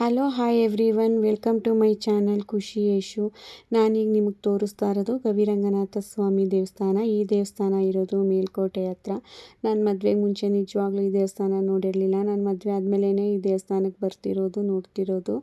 Hello hi everyone welcome to my channel Khushi Yeshu ನಾನೀಗ ನಿಮಗೆ ತೋರಿಸ್ತಾ ಇರೋದು ಗವಿರಂಗನಾಥ ಸ್ವಾಮಿ ದೇವಸ್ಥಾನ. ಈ ದೇವಸ್ಥಾನ ಇರೋದು ಮೇಲ್ಕೋಟೆ ಹತ್ರ. ನಾನು ಮದುವೆಗೆ ಮುಂಚೆ ನಿಜವಾಗ್ಲೂ ಈ ದೇವಸ್ಥಾನ ನೋಡಿರಲಿಲ್ಲ. ನಾನು ಮದುವೆ ಆದಮೇಲೆ ಈ ದೇವಸ್ಥಾನಕ್ಕೆ ಬರ್ತಿರೋದು, ನೋಡ್ತಿರೋದು.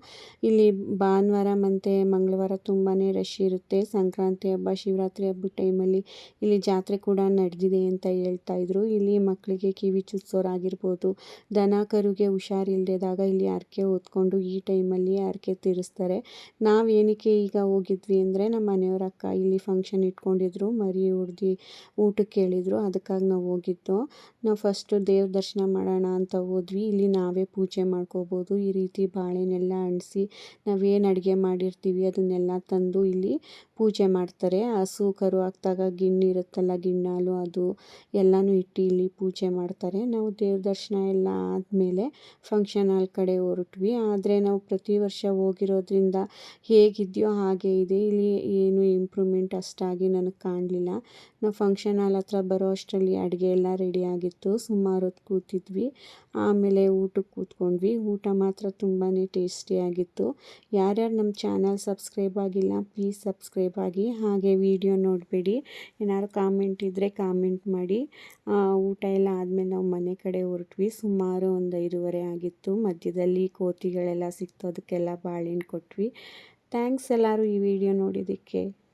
ಇಲ್ಲಿ ಭಾನುವಾರ ಮತ್ತು ಮಂಗಳವಾರ ತುಂಬಾ ರಶ್ ಇರುತ್ತೆ. ಸಂಕ್ರಾಂತಿ ಹಬ್ಬ, ಶಿವರಾತ್ರಿ ಹಬ್ಬದ ಟೈಮಲ್ಲಿ ಇಲ್ಲಿ ಜಾತ್ರೆ ಕೂಡ ನಡೆದಿದೆ ಅಂತ ಹೇಳ್ತಾ ಇದ್ರು. ಇಲ್ಲಿ ಮಕ್ಕಳಿಗೆ ಕಿವಿ ಚುಚ್ಚೋರಾಗಿರ್ಬೋದು ದನ, ಕರುಗೆ ಹುಷಾರಿಲ್ಲದಾಗ ಇಲ್ಲಿ ಅರ್ಕೆ ಹೊತ್ಕೊಂಡು ಈ ಟೈಮಲ್ಲಿ ಹರಕೆ ತೀರಿಸ್ತಾರೆ. ನಾವು ಏನಕ್ಕೆ ಈಗ ಹೋಗಿದ್ವಿ ಅಂದರೆ ನಮ್ಮ ಮನೆಯವ್ರ ಅಕ್ಕ ಇಲ್ಲಿ ಫಂಕ್ಷನ್ ಇಟ್ಕೊಂಡಿದ್ರು, ಮರಿ ಹುಡ್ದು ಊಟಕ್ಕೆ ಕೇಳಿದ್ರು, ಅದಕ್ಕಾಗಿ ನಾವು ಹೋಗಿದ್ದು. ನಾವು ಫಸ್ಟು ದೇವ್ರ ದರ್ಶನ ಮಾಡೋಣ ಅಂತ ಹೋದ್ವಿ. ಇಲ್ಲಿ ನಾವೇ ಪೂಜೆ ಮಾಡ್ಕೋಬೋದು, ಈ ರೀತಿ ಬಾಳೆನೆಲ್ಲ ಅಣಿಸಿ ನಾವೇನು ಅಡುಗೆ ಮಾಡಿರ್ತೀವಿ ಅದನ್ನೆಲ್ಲ ತಂದು ಇಲ್ಲಿ ಪೂಜೆ ಮಾಡ್ತಾರೆ. ಹಸು ಕರು ಹಾಕ್ದಾಗ ಗಿಣ್ಣಿರುತ್ತಲ್ಲ ಗಿಣ್ಣಾಲು ಅದು ಎಲ್ಲನೂ ಇಟ್ಟು ಇಲ್ಲಿ ಪೂಜೆ ಮಾಡ್ತಾರೆ. ನಾವು ದೇವ್ರ ದರ್ಶನ ಎಲ್ಲ ಆದಮೇಲೆ ಫಂಕ್ಷನ್ ಹಾಲ್ ಕಡೆ ಹೊರಟ್ವಿ. ಆದರೆ ನಾವು ಪ್ರತಿ ವರ್ಷ ಹೋಗಿರೋದ್ರಿಂದ ಹೇಗಿದೆಯೋ ಹಾಗೆ ಇದೆ. ಇಲ್ಲಿ ಏನು ಇಂಪ್ರೂವ್ಮೆಂಟ್ ಅಷ್ಟಾಗಿ ನನಗೆ ಕಾಣಲಿಲ್ಲ. ನಾವು ಫಂಕ್ಷನ್ ಹಾಲ್ ಹತ್ರ ಬರೋ ಅಷ್ಟರಲ್ಲಿ ಅಡುಗೆ ಎಲ್ಲ ರೆಡಿ ಆಗಿತ್ತು. ಸುಮಾರು ಹೊತ್ತು ಕೂತಿದ್ವಿ. ಆಮೇಲೆ ಊಟಕ್ಕೆ ಕೂತ್ಕೊಂಡ್ವಿ. ಊಟ ಮಾತ್ರ ತುಂಬಾ ಟೇಸ್ಟಿಯಾಗಿತ್ತು ಯಾರ್ಯಾರು ನಮ್ಮ ಚಾನಲ್ ಸಬ್ಸ್ಕ್ರೈಬ್ ಆಗಿಲ್ಲ ಪ್ಲೀಸ್ ಸಬ್ಸ್ಕ್ರೈಬ್ ಆಗಿ. ಹಾಗೆ ವಿಡಿಯೋ ನೋಡಬೇಡಿ. ಏನಾದ್ರು ಕಾಮೆಂಟ್ ಇದ್ದರೆ ಕಾಮೆಂಟ್ ಮಾಡಿ. ಊಟ ಎಲ್ಲ ಆದಮೇಲೆ ನಾವು ಮನೆ ಕಡೆ ಹೊರಟ್ವಿ. ಸುಮಾರು ಒಂದು ಐದೂವರೆ ಆಗಿತ್ತು. ಮಧ್ಯದಲ್ಲಿ ಕೋತಿಗಳೆಲ್ಲ ಸಿಕ್ತು ಅದಕ್ಕೆಲ್ಲ ಬಾಳೆಹಣ್ಣು ಕೊಟ್ವಿ. ಥ್ಯಾಂಕ್ಸ್ ಎಲ್ಲರೂ ಈ ವಿಡಿಯೋ ನೋಡಿದ್ದಕ್ಕೆ.